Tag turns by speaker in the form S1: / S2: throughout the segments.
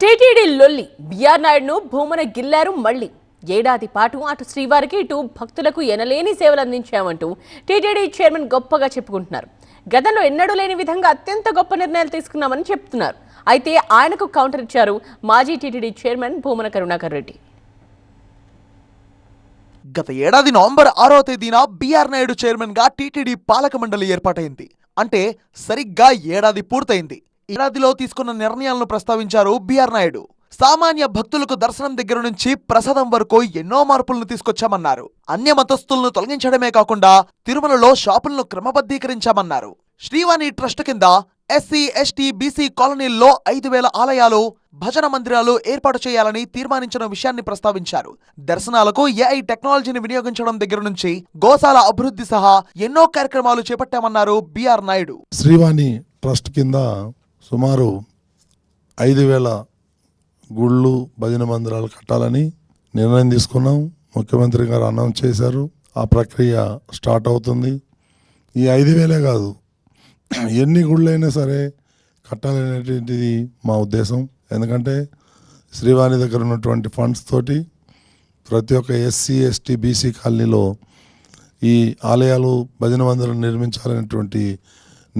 S1: TTD లొల్లి BR నాయుడును Bhumana గిల్లారు మళ్ళీ. ఏడాది పాటు అటు శ్రీవారికి ఇటు భక్తులకు ఎనలేని సేవలు అందించామంటూ టీటీడీ చైర్మన్ గొప్పగా చెప్పుకుంటున్నారు. గతంలో ఎన్నడూ లేని విధంగా అత్యంత గొప్ప నిర్ణయాలు తీసుకున్నామని చెప్తున్నారు. అయితే ఆయనకు కౌంటర్ ఇచ్చారు మాజీ టీటీడీ చైర్మన్ భూమన కరుణాకర్ రెడ్డి.
S2: గత ఏడాది నవంబర్ ఆరో తేదీన బీఆర్ నాయుడు చైర్మన్గా టీటీడీ పాలక మండలి ఏర్పాటైంది. అంటే సరిగ్గా ఏడాది పూర్తయింది. ఏడాదిలో తీసుకున్న నిర్ణయాలను ప్రస్తావించారు బీఆర్ నాయుడు. సామాన్య భక్తులకు దర్శనం దగ్గర నుంచి ప్రసాదం వరకు ఎన్నో మార్పులను తీసుకొచ్చామన్నారు. అన్య మతస్థులను తొలగించడమే కాకుండా తిరుమలలో షాపులను క్రమబద్ధీకరించామన్నారు. శ్రీవాణి ట్రస్ట్ కింద ఎస్సీ ఎస్టీ బీసీ కాలనీల్లో ఐదు వేల ఆలయాలు భజన మందిరాలు ఏర్పాటు చేయాలని తీర్మానించిన విషయాన్ని ప్రస్తావించారు. దర్శనాలకు ఏఐ టెక్నాలజీని వినియోగించడం దగ్గర నుంచి గోశాల అభివృద్ధి సహా ఎన్నో కార్యక్రమాలు చేపట్టామన్నారు B R Naidu.
S3: Srivani trust కింద సుమారు ఐదు వేల గుళ్ళు భజన మందిరాలు కట్టాలని నిర్ణయం తీసుకున్నాం. ముఖ్యమంత్రి గారు అనౌన్స్ చేశారు. ఆ ప్రక్రియ స్టార్ట్ అవుతుంది. ఈ ఐదు వేలే కాదు ఎన్ని గుళ్ళైనా సరే కట్టాలనేటువంటిది మా ఉద్దేశం. ఎందుకంటే శ్రీవాణి దగ్గర ఉన్నటువంటి ఫండ్స్ తోటి ప్రతి ఒక్క ఎస్సీ ఎస్టీ బీసీ కాలనీలో ఈ ఆలయాలు భజన మందిరం నిర్మించాలనేటువంటి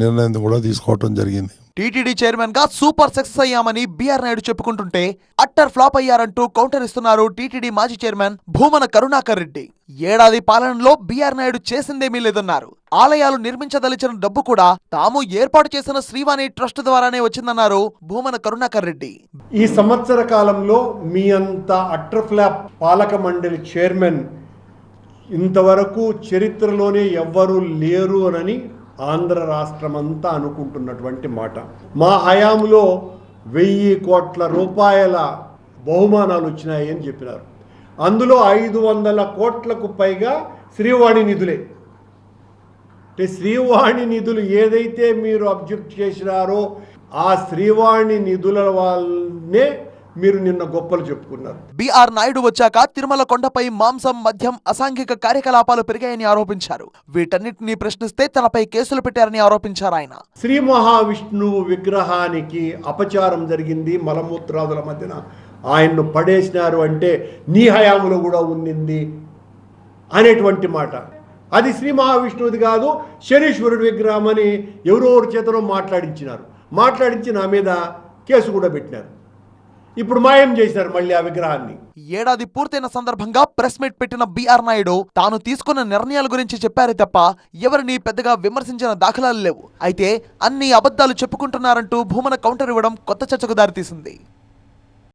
S3: నిర్ణయం కూడా తీసుకోవటం జరిగింది.
S2: టీటీడీ చైర్మన్గా సూపర్ సక్సెస్ అయ్యామని బీఆర్ నాయుడు చెప్పుకుంటుంటే అట్టర్ ఫ్లాప్ అయ్యారంటూ కౌంటర్ ఇస్తున్నారు టీటీడీ మాజీ చైర్మన్ భూమన కరుణాకర్ రెడ్డి. ఏడాది పాలనలో బీఆర్ నాయుడు చేసిందేమీ లేదన్నారు. ఆలయాలు నిర్మించదలిచిన డబ్బు కూడా తాము ఏర్పాటు చేసిన శ్రీవాణి ట్రస్ట్ ద్వారానే వచ్చిందన్నారు భూమన కరుణాకర్ రెడ్డి.
S4: ఈ సంవత్సర కాలంలో మీ అంత అట్రఫ్లాప్ పాలక మండలి చైర్మన్ ఇంతవరకు చరిత్రలోనే ఎవ్వరూ లేరు అనని ఆంధ్ర రాష్ట్రమంతా అనుకుంటున్నటువంటి మాట. మా హయాంలో వెయ్యి కోట్ల రూపాయల బహుమానాలు వచ్చినాయి అని చెప్పినారు. అందులో ఐదు వందల కోట్లకు పైగా శ్రీవాణి నిధులే. అంటే శ్రీవాణి నిధులు ఏదైతే మీరు అబ్జెక్ట్ చేసినారో ఆ శ్రీవాణి నిధుల వాళ్ళనే మీరు నిన్న గొప్పలు చెప్పుకున్నారు.
S2: బీఆర్ నాయుడు వచ్చాక తిరుమల కొండపై మాంసం మద్యం అసాంఘిక కార్యకలాపాలు పెరిగాయని ఆరోపించారు. వీటన్నిటిని ప్రశ్నిస్తే తనపై కేసులు పెట్టారని ఆరోపించారు ఆయన.
S4: శ్రీ మహావిష్ణువు విగ్రహానికి అపచారం జరిగింది మలమూత్రాదుల మధ్యన. ఆయన్ను పడేసినారు అంటే నీ హయాములో కూడా ఉండింది అనేటువంటి మాట. అది శ్రీ మహావిష్ణువుది కాదు శనీశ్వరుడి విగ్రహం అని ఎవరెవరి చేతనో మాట్లాడించినారు. మాట్లాడించి నా మీద కేసు కూడా పెట్టినారు. ఇప్పుడు మాయం చేశారు మళ్ళీ ఆ విగ్రహాన్ని.
S2: ఏడాది పూర్తయిన సందర్భంగా ప్రెస్ మీట్ పెట్టిన బీఆర్ నాయుడు తాను తీసుకున్న నిర్ణయాల గురించి చెప్పారే తప్ప ఎవరిని పెద్దగా విమర్శించిన దాఖలాలు లేవు. అయితే అన్ని అబద్ధాలు చెప్పుకుంటున్నారంటూ భూమన కౌంటర్ ఇవ్వడం కొత్త చర్చకు దారితీసింది.